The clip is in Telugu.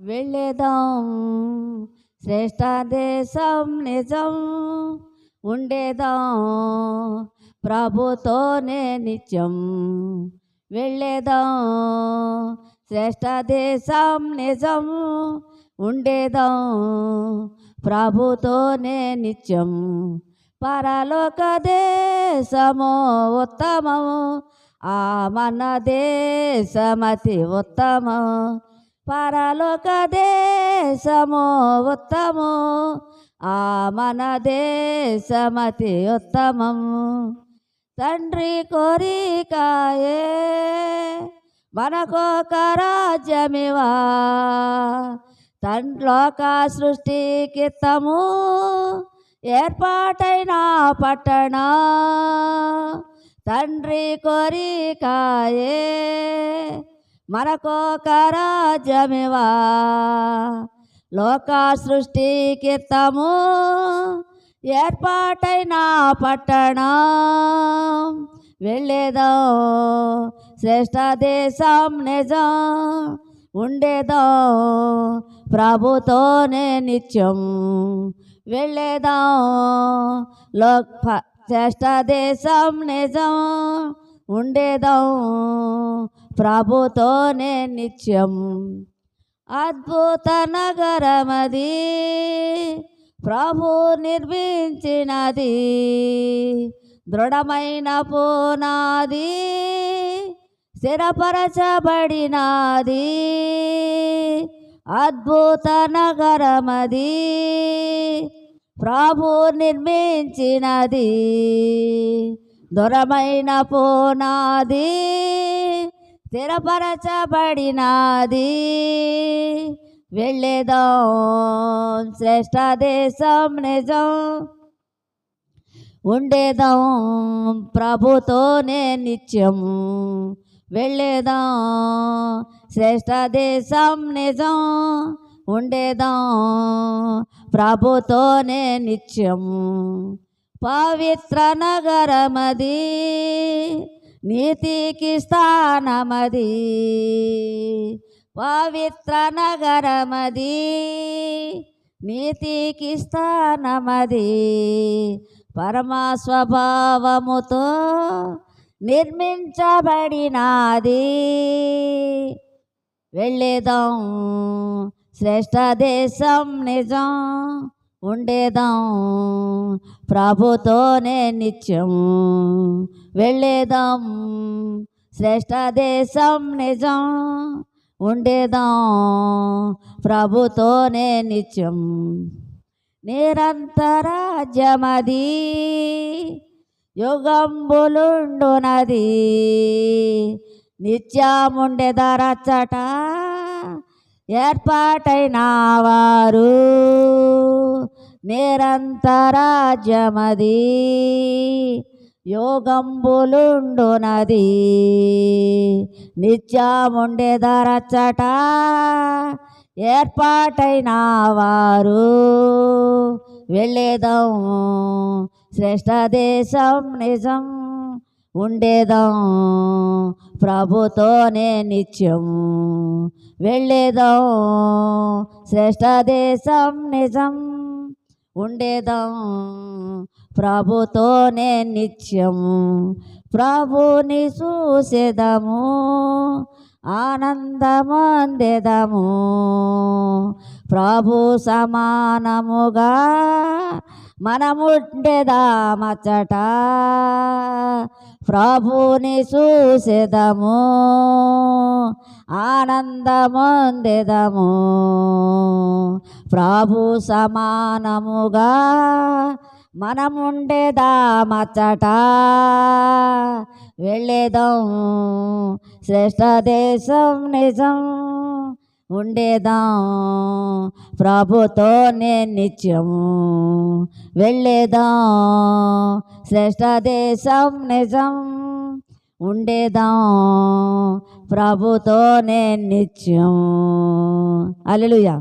వెళ్ళేదాం. శ్రేష్ట దేశం నిజం ఉండేదాం. ప్రభుతోనే నిత్యం వెళ్ళేదాం. శ్రేష్ట దేశం నిజం ఉండేదాం. ప్రభుతోనే నిత్యం పరలోక దేశము ఉత్తమము ఆ మన దేశమతి ఉత్తమం. పరలోక దేశము ఉత్తము. ఆ మన దేశమతి ఉత్తమము తండ్రి కోరికాయే మనకొక రాజ్యమివా. తండ్లోక సృష్టికిత్తము ఏర్పాటైన పట్టణ. తండ్రి కోరికాయే మనకొక రాజ్యమివా? లోక సృష్టికిత్తము ఏర్పాటైన పట్టణం. వెళ్ళేదో శ్రేష్ట దేశం నిజం ఉండేదో ప్రభుతోనే నిత్యం. వెళ్ళేదాం లోక శ్రేష్ట దేశం నిజం ఉండేదాం ప్రభుతోనే నిత్యం అద్భుత నగరమది. ప్రభు నిర్మించినది దృఢమైన పోనాది స్థిరపరచబడినది. అద్భుత నగరమది ప్రభు నిర్మించినది దృఢమైన పోనాది. స్థిరపరచబడినది. వెళ్ళేదాం శ్రేష్ట దేశం నిజం. ఉండేదాం ప్రభుతోనే నిత్యము వెళ్ళేదాం శ్రేష్ట దేశం నిజం. ఉండేదాం ప్రభుతోనే నిత్యము పవిత్ర నగరమది. నీతికి స్థానమది. పవిత్ర నగరమది. నీతికి స్థానమది. పరమస్వభావముతో నిర్మించబడినది. వెళ్ళేదాం. శ్రేష్ట దేశం నిజం. ఉండేదాం. ప్రభుతోనే నిత్యం వెళ్ళేదాం. శ్రేష్ట దేశం నిజం ఉండేదాం. ప్రభుతోనే నిత్యం నిరంతరాజ్యమది. యుగంబులుండునది. నిత్యముండెదరచ్చట ఏర్పాటైన వారు. నిరంతరాజ్యమది యోగంబులుండునది. నిత్యముండెదరచ్చట ఏర్పాటైన వారు వెళ్ళేదాం శ్రేష్ట దేశం నిజం ఉండేదాం ప్రభుతోనే నిత్యం. వెళ్ళేదాం శ్రేష్ట దేశం నిజం ఉండేదాం? ప్రభుతోనే నిత్యము ప్రభుని చూసేదాము ఆనందమందేదాము. ప్రభు సమానముగా మనముండేదా మచ్చట? ప్రభుని చూసేదము ఆనందముందేదము. ప్రభు సమానముగా మనముండేదామచ్చట వెళ్ళేదాం శ్రేష్ట దేశం నిజం ఉండేదాం? ప్రభుతోనే నిత్యము వెళ్ళేదాం? శ్రేష్ట దేశం నిజం ఉండేదాం? ప్రభుతోనే నిత్యం అలెలుయా